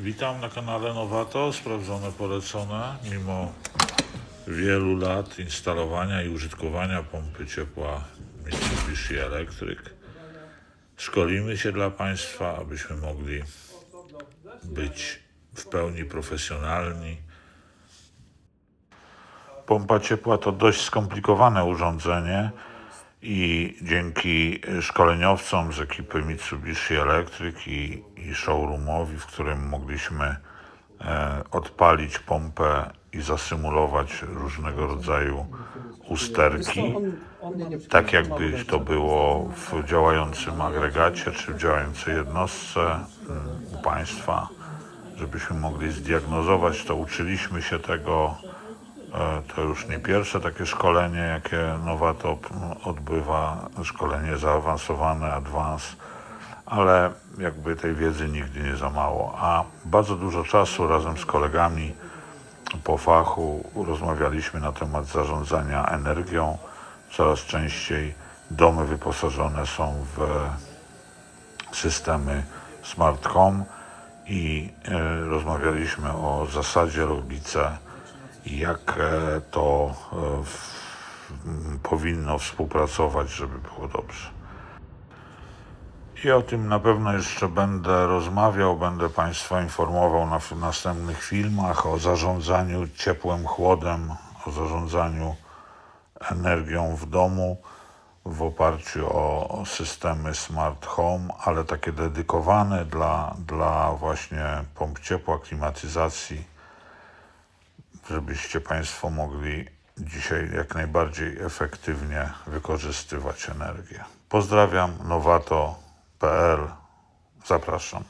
Witam na kanale Nowato, sprawdzone, polecone. Mimo wielu lat instalowania i użytkowania pompy ciepła Mitsubishi Electric, szkolimy się dla Państwa, abyśmy mogli być w pełni profesjonalni. Pompa ciepła to dość skomplikowane urządzenie i dzięki szkoleniowcom z ekipy Mitsubishi Electric i, i showroomowi, w którym mogliśmy e, odpalić pompę i zasymulować różnego rodzaju usterki, tak jakby to było w działającym agregacie czy w działającej jednostce mm, u państwa, żebyśmy mogli zdiagnozować to. Uczyliśmy się tego To już nie pierwsze takie szkolenie, jakie Nowato odbywa, szkolenie zaawansowane, advance, ale jakby tej wiedzy nigdy nie za mało. A bardzo dużo czasu razem z kolegami po fachu rozmawialiśmy na temat zarządzania energią. Coraz częściej domy wyposażone są w systemy smart home i e, rozmawialiśmy o zasadzie Robice i jak to e, powinno współpracować, żeby było dobrze. I o tym na pewno jeszcze będę rozmawiał, będę Państwa informował na następnych filmach o zarządzaniu ciepłem, chłodem, o zarządzaniu energią w domu w oparciu o systemy smart home, ale takie dedykowane dla, dla właśnie pomp ciepła, klimatyzacji żebyście Państwo mogli dzisiaj jak najbardziej efektywnie wykorzystywać energię. Pozdrawiam, nowato.pl. Zapraszam.